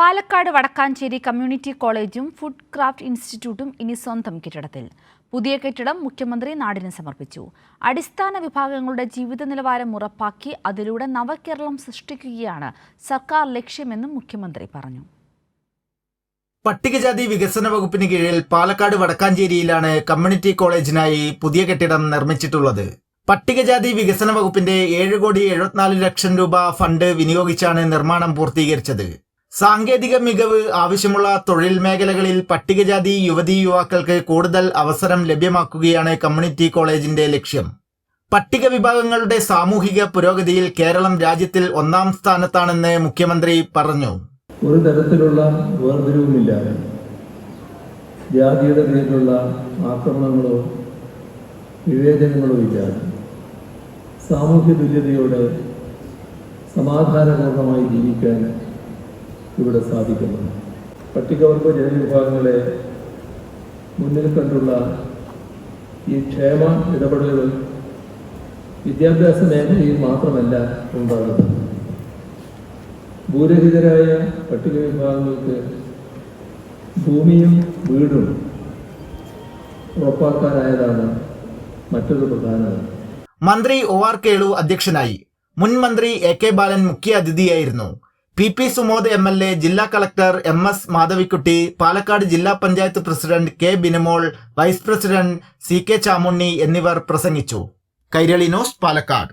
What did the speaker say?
Palakkad Vadakkanchery community കോളേജും food craft ഇൻസ്റ്റിറ്റ്യൂട്ടും ഇനി സ്വന്തം കെട്ടിടത്തിൽ. പുതിയ കെട്ടിടം മുഖ്യമന്ത്രി നാടിന് സമർപ്പിച്ചു. അടിസ്ഥാന വിഭാഗങ്ങളുടെ ജീവിത നിലവാരം ഉറപ്പാക്കി അതിലൂടെ നവകേരളം സൃഷ്ടിക്കുകയാണ് സർക്കാർ ലക്ഷ്യമെന്നും മുഖ്യമന്ത്രി പറഞ്ഞു. പട്ടികജാതി വികസന വകുപ്പിന് കീഴിൽ പാലക്കാട് വടക്കാഞ്ചേരിയിലാണ് കമ്മ്യൂണിറ്റി കോളേജിനായി പുതിയ കെട്ടിടം നിർമ്മിച്ചിട്ടുള്ളത്. പട്ടികജാതി വികസന വകുപ്പിന്റെ ഏഴ് കോടി എഴുപത്തിനാല് ലക്ഷം രൂപ ഫണ്ട് വിനിയോഗിച്ചാണ് നിർമ്മാണം പൂർത്തീകരിച്ചത്. സാങ്കേതിക മികവ് ആവശ്യമുള്ള തൊഴിൽ മേഖലകളിൽ പട്ടികജാതി യുവതി യുവാക്കൾക്ക് കൂടുതൽ അവസരം ലഭ്യമാക്കുകയാണ് കമ്മ്യൂണിറ്റി കോളേജിന്റെ ലക്ഷ്യം. പട്ടിക വിഭാഗങ്ങളുടെ സാമൂഹിക പുരോഗതിയിൽ കേരളം രാജ്യത്തിൽ ഒന്നാം സ്ഥാനത്താണെന്ന് മുഖ്യമന്ത്രി പറഞ്ഞു. ഒരു തരത്തിലുള്ള വേർതിരിവുമില്ലാതെ ജാതിയുടെ പേരിലുള്ള ആക്രമണങ്ങളോ വിവേചനങ്ങളോ ഇല്ലാതെ സാമൂഹ്യ തുല്യതയോടെ സമാധാനപൂർണമായി ജീവിക്കാൻ ഇവിടെ സാധിക്കുന്നു. പട്ടികവർഗ ജനവിഭാഗങ്ങളെ മുന്നിൽ കണ്ടുള്ള ഈ ക്ഷേമ ഇടപെടലുകൾ വിദ്യാഭ്യാസ മേഖലയിൽ മാത്രമല്ല ഉണ്ടാകുന്നത്. ഭൂരഹിതരായ പട്ടിക വിഭാഗങ്ങൾക്ക് ഭൂമിയും വീടും ഉറപ്പാക്കാനായതാണ് മറ്റൊരു പ്രധാന മന്ത്രി ഒ ആർ കേളു അധ്യക്ഷനായി. മുൻ മന്ത്രി എ കെ ബാലൻ മുഖ്യ അതിഥിയായിരുന്നു P P Sumod M L A ജില്ലാ collector M S Madhavikutty Palakkad ജില്ലാ panchayat president K Binimol vice president C K Chamunni എന്നിവർ പ്രസംഗിച്ചു. കൈരളി ന്യൂസ് പാലക്കാട്.